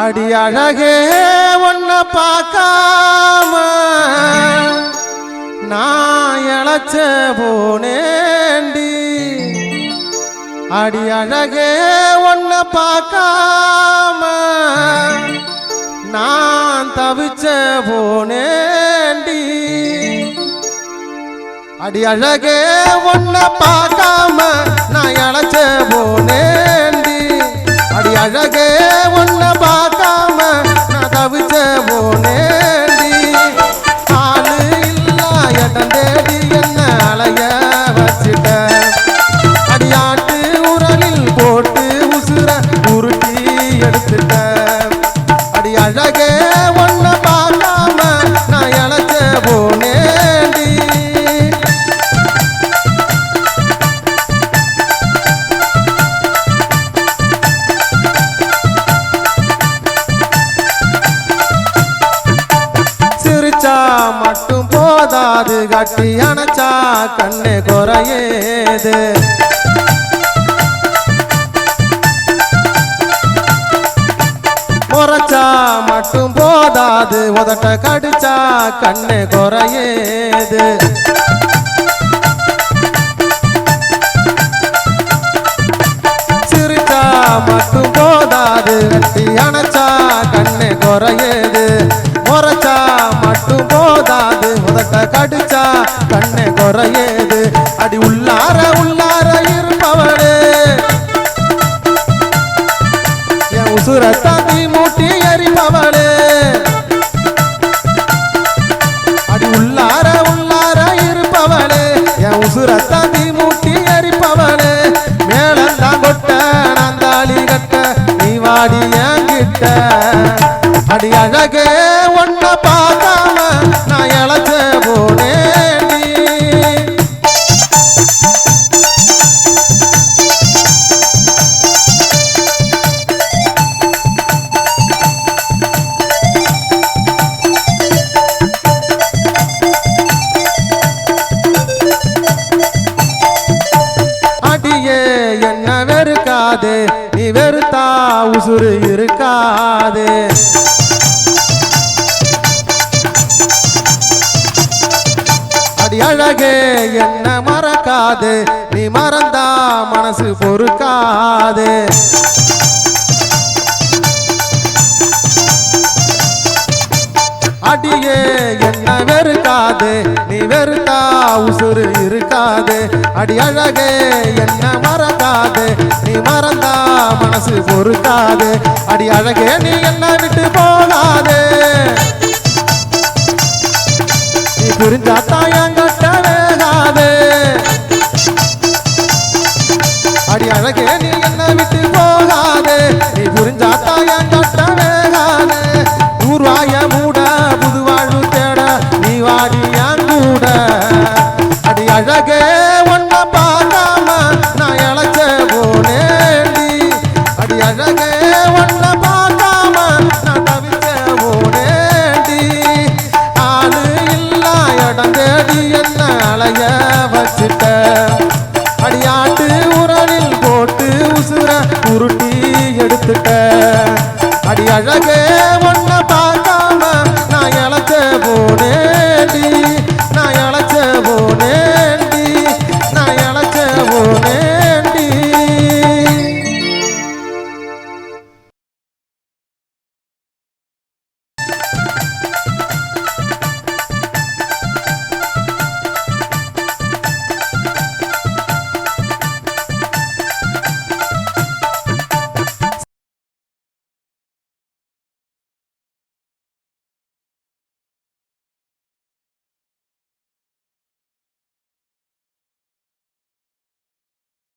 அடி அழகே ஒன்ன பார்க்காம நான் இழைச்ச போனேண்டி. அடி அழகே ஒன்ன பார்க்காம நான் தவிச்ச போனேண்டி. அடி அழகே ஒன்ன பார்க்காம நான் இழைச்ச போனேன் காது கட்டி அணைச்சா கண்ணு குறையேது. முறைச்சா மட்டும் போதாது உதட்ட கடிச்சா கண்ணு குறையேது. சிரிச்சா மட்டும் போதாது கட்டி அணைச்சா கண்ணு குறையேது. கடிச்சா கண்ணே குறையேது. அடி உள்ளார உள்ளார இருப்பவளே. என் உசுர தாண்டி மூட்டி எரிப்பவளே. அடி உள்ளார உள்ளார இருப்பவளே. என் உசுர தாண்டி மூட்டி எறிப்பவளே மேலந்தான் கொட்ட நான் தாலி கட்ட நீ வாடி என் கிட்ட வெறுக்காதே நீ வெறுத்தா உசுறு இருக்காது. அடி அழகே என்ன மறக்காது நீ மறந்தா மனசு பொறுக்காது. அடியே என்ன வெறுக்காதே? நீ வெறுத்தா உசுறு இருக்காதே. அடி அழகே என்ன மறக்காதே? நீ மறந்தா மனசு பொறுக்காதே. அடி அழகே நீ என்ன விட்டு போகாதே. நீ புரிஞ்சாத்தா என்கிட்ட வேகாதே